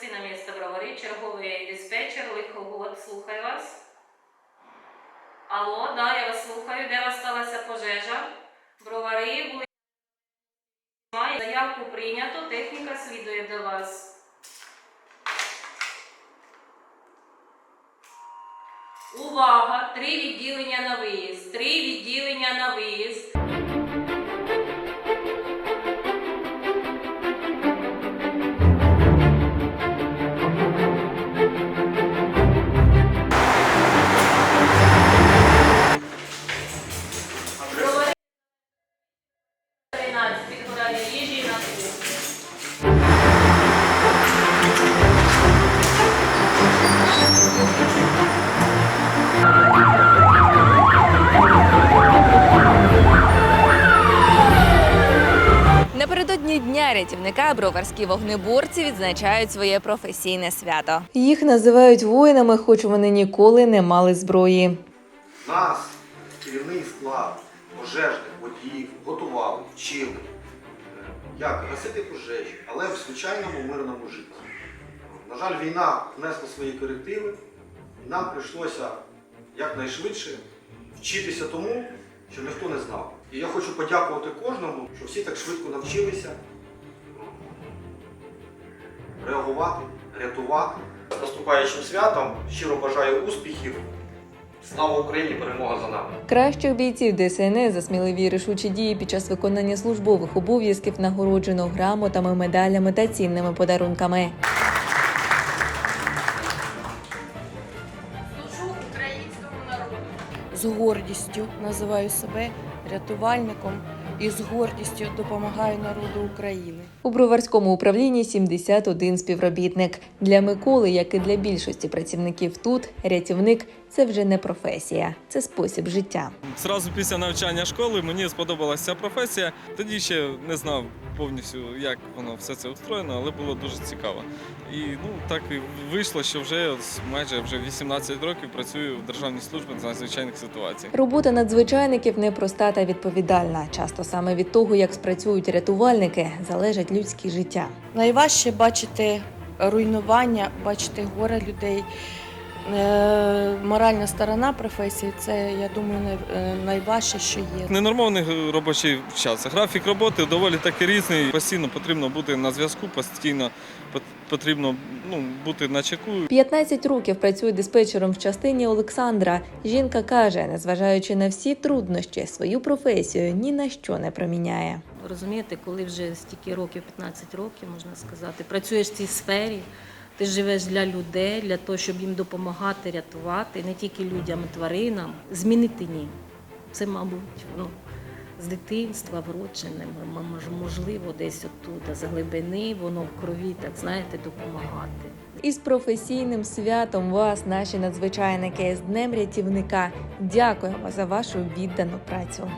провести на місце бровари. Черговий диспетчер, лихогод, слухаю вас. Алло, да, я вас слухаю. Де вас сталася пожежа? Бровари. Має заявку прийнято, техніка слідує до вас. Увага! Три відділення на виїзд. Три відділення на виїзд. Напередодні дня рятівника броварські вогнеборці відзначають своє професійне свято. Їх називають воїнами, хоч вони ніколи не мали зброї. Нас, керівний склад, пожежних, водіїв, готували, вчили, е, як гасити пожежі, але в звичайному мирному житті. На жаль, війна внесла свої корективи, і нам прийшлося якнайшвидше вчитися тому, що ніхто не знав. І я хочу подякувати кожному, що всі так швидко навчилися реагувати, рятувати. З наступаючим святом щиро бажаю успіхів. Слава Україні! Перемога за нами! Кращих бійців ДСНС за сміливі рішучі дії під час виконання службових обов'язків нагороджено грамотами, медалями та цінними подарунками. З гордістю називаю себе рятувальником і з гордістю допомагаю народу України. У броварському управлінні 71 співробітник. Для Миколи, як і для більшості працівників тут, рятівник це вже не професія, це спосіб життя. Зразу після навчання школи мені сподобалася ця професія. Тоді ще не знав повністю, як воно все це устроєно, але було дуже цікаво. І ну так і вийшло, що вже з- майже вже 18 років працюю в державній службі з надзвичайних ситуацій. Робота надзвичайників непроста та відповідальна. Часто саме від того, як спрацюють рятувальники, залежать людські життя. Найважче бачити руйнування, бачити горе людей. Е, Моральна сторона професії це, я думаю, е, найважче, що є. Ненормований робочий час. Графік роботи доволі таки різний. Постійно потрібно бути на зв'язку, постійно пот- потрібно ну, бути на чеку. 15 років працює диспетчером в частині Олександра. Жінка каже, незважаючи на всі труднощі, свою професію ні на що не проміняє. Розумієте, коли вже стільки років, 15 років, можна сказати, працюєш в цій сфері, ти живеш для людей, для того, щоб їм допомагати, рятувати, не тільки людям, тваринам, змінити ні. Це, мабуть, ну, з дитинства вроджене, можливо, десь оттуда, з глибини, воно в крові, так знаєте, допомагати. Із професійним святом вас, наші надзвичайники, з Днем рятівника. Дякуємо за вашу віддану працю.